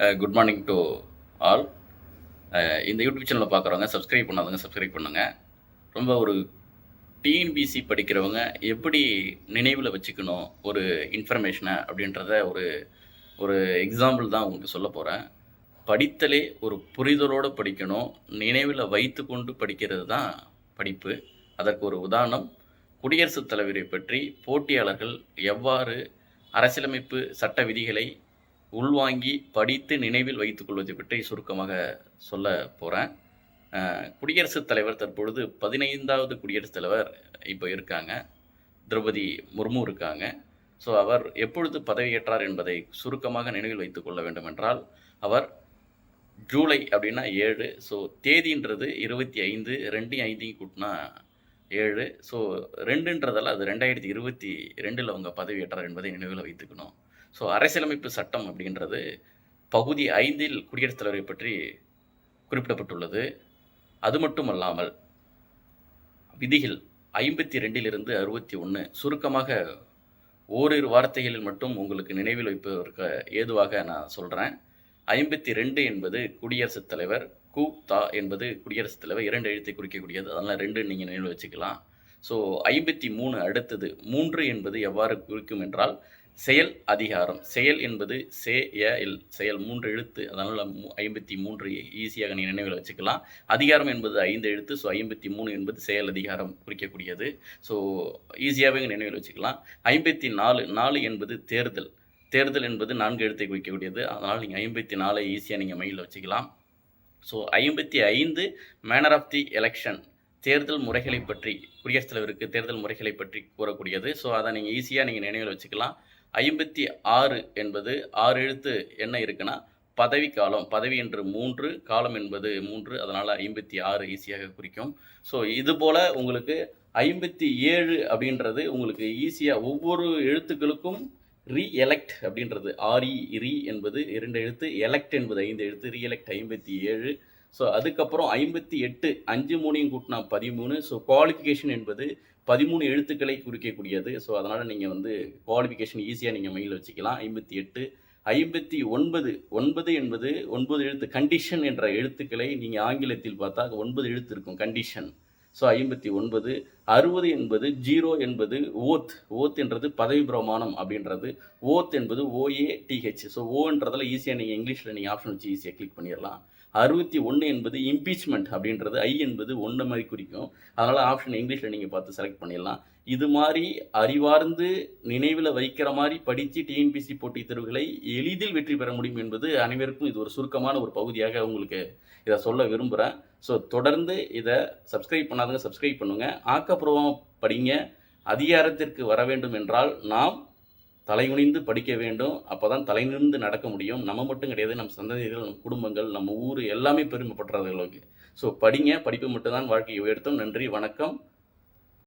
Good morning to all இந்த YouTube சேனலில் பார்க்குறவங்க சப்ஸ்கிரைப் பண்ணாதவங்க சப்ஸ்கிரைப் பண்ணுங்கள் ரொம்ப ஒரு டிஎன்பிசி படிக்கிறவங்க எப்படி நினைவில் வச்சுக்கணும் ஒரு இன்ஃபர்மேஷனை அப்படின்றத ஒரு ஒரு எக்ஸாம்பிள் தான் உங்களுக்கு சொல்ல போகிறேன் படித்தலே ஒரு புரிதலோடு படிக்கணும் நினைவில் வைத்து கொண்டு படிக்கிறது தான் படிப்பு. அதற்கு ஒரு உதாரணம் குடியரசுத் தலைவரை பற்றி போட்டியாளர்கள் எவ்வாறு அரசியலமைப்பு சட்ட விதிகளை உள்வாங்கி படித்து நினைவில் வைத்துக் கொள்வதை பற்றி சுருக்கமாக சொல்ல போகிறேன் குடியரசுத் தலைவர் தற்பொழுது பதினைந்தாவது குடியரசுத் தலைவர் இப்போ இருக்காங்க. திரௌபதி முர்மு இருக்காங்க. ஸோ அவர் எப்பொழுது பதவியேற்றார் என்பதை சுருக்கமாக நினைவில் வைத்துக் கொள்ள வேண்டும் என்றால் அவர் ஜூலை அப்படின்னா ஏழு. ஸோ தேதின்றது இருபத்தி ஐந்து ரெண்டு ஐந்தையும் கூட்டினா ஏழு. ஸோ ரெண்டுன்றதால் அது ரெண்டாயிரத்தி இருபத்தி ரெண்டில் அவங்க பதவியேற்றார் என்பதை நினைவில் வைத்துக்கணும். ஸோ அரசியலமைப்பு சட்டம் அப்படின்றது பகுதி ஐந்தில் குடியரசுத் தலைவரை பற்றி குறிப்பிடப்பட்டுள்ளது. அது மட்டுமல்லாமல் விதிகள் ஐம்பத்தி ரெண்டிலிருந்து அறுபத்தி ஒன்று சுருக்கமாக ஓரிரு வார்த்தைகளில் மட்டும் உங்களுக்கு நினைவில் வைப்பதற்கு ஏதுவாக நான் சொல்கிறேன் ஐம்பத்தி ரெண்டு என்பது குடியரசுத் தலைவர் கு தா என்பது குடியரசுத் தலைவர் இரண்டு எழுத்தை குறிக்கக்கூடியது. அதனால் ரெண்டு நீங்கள் நினைவில் வச்சுக்கலாம். ஸோ ஐம்பத்தி மூணு அடுத்தது மூன்று என்பது எவ்வாறு குறிக்கும் என்றால் செயல் அதிகாரம். செயல் என்பது சே எல் செயல் மூன்று எழுத்து அதனால் ஐம்பத்தி மூன்று ஈஸியாக நீ நினைவில் வச்சுக்கலாம். அதிகாரம் என்பது ஐந்து எழுத்து ஸோ ஐம்பத்தி மூணு என்பது செயல் அதிகாரம் குறிக்கக்கூடியது. ஸோ ஈஸியாகவே நினைவில் வச்சுக்கலாம். ஐம்பத்தி நாலு நாலு என்பது தேர்தல். தேர்தல் என்பது நான்கு எழுத்தை குறிக்கக்கூடியது. அதனால் நீங்கள் ஐம்பத்தி நாலை ஈஸியாக நீங்கள் மைண்டில் வச்சுக்கலாம். ஸோ ஐம்பத்தி ஐந்து மேனர் ஆஃப் தி எலெக்ஷன் தேர்தல் முறைகளை பற்றி குடியரசுத் தலைவருக்கு தேர்தல் முறைகளை பற்றி கூறக்கூடியது. ஸோ அதை நீங்கள் ஈஸியாக நீங்கள் நினைவில் வச்சுக்கலாம். ஐம்பத்தி ஆறு என்பது ஆறு எழுத்து என்ன இருக்குன்னா பதவி காலம் பதவி என்று மூன்று காலம் என்பது மூன்று அதனால் ஐம்பத்தி ஆறு ஈஸியாக குறிக்கும். ஸோ இது போல் உங்களுக்கு ஐம்பத்தி ஏழு அப்படின்றது உங்களுக்கு ஈஸியாக ஒவ்வொரு எழுத்துக்களுக்கும் ரீஎலெக்ட் அப்படின்றது ஆர்இ ரீ என்பது இரண்டு எழுத்து எலெக்ட் என்பது ஐந்து எழுத்து ரீஎலெக்ட் ஐம்பத்தி ஏழு ஸோ அதுக்கப்புறம் ஐம்பத்தி எட்டு அஞ்சு மூணையும் கூட்டினா பதிமூணு. ஸோ குவாலிஃபிகேஷன் என்பது பதிமூணு எழுத்துக்களை குறிக்கக்கூடியது. ஸோ அதனால் நீங்கள் வந்து குவாலிஃபிகேஷன் ஈஸியாக நீங்கள் மெயில் வச்சுக்கலாம். ஐம்பத்தி எட்டு ஐம்பத்தி ஒன்பது. ஒன்பது என்பது ஒன்பது எழுத்து கண்டிஷன் என்ற எழுத்துக்களை நீங்கள் ஆங்கிலத்தில் பார்த்தா ஒன்பது எழுத்து இருக்கும் கண்டிஷன் ஸோ ஐம்பத்தி ஒன்பது அறுபது என்பது ஜீரோ என்பது ஓத். ஓத் என்றது பதவி பிரமாணம் அப்படின்றது. ஓத் என்பது ஓஏ டிஹெச் ஸோ ஓன்றதில் ஈஸியாக நீங்கள் இங்கிலீஷில் நீங்கள் ஆப்ஷன் வச்சு ஈஸியாக கிளிக் பண்ணிடலாம். அறுபத்தி ஒன்று என்பது இம்பீச்மெண்ட் அப்படின்றது ஐ என்பது ஒன்று மாதிரி குறிக்கும். அதனால் ஆப்ஷன் இங்கிலீஷில் நீங்கள் பார்த்து செலக்ட் பண்ணிடலாம். இது மாதிரி அறிவார்ந்து நினைவில் வைக்கிற மாதிரி படித்து டிஎன்பிசி போட்டித் தேர்வுகளை எளிதில் வெற்றி பெற முடியும் என்பது அனைவருக்கும் இது ஒரு சுருக்கமான ஒரு பகுதியாக உங்களுக்கு இதை சொல்ல விரும்புகிறேன் ஸோ தொடர்ந்து இதை சப்ஸ்கிரைப் பண்ணாதவங்க சப்ஸ்கிரைப் பண்ணுங்கள் ஆக்கப்பூர்வமாக படிங்க. அதிகாரத்திற்கு வர வேண்டும் என்றால் நாம் தலைகுனிந்து படிக்க வேண்டும். அப்போ தான் தலைநிமிர்ந்து நடக்க முடியும். நம்ம மட்டும் கிடையாது. நம்ம சந்ததிகள் நம்ம குடும்பங்கள் நம்ம ஊர் எல்லாமே பெருமைப்படுறவர்களுக்கு ஸோ படிங்க. படிப்பு மட்டும்தான் வாழ்க்கையை உயர்த்தும். நன்றி. வணக்கம்.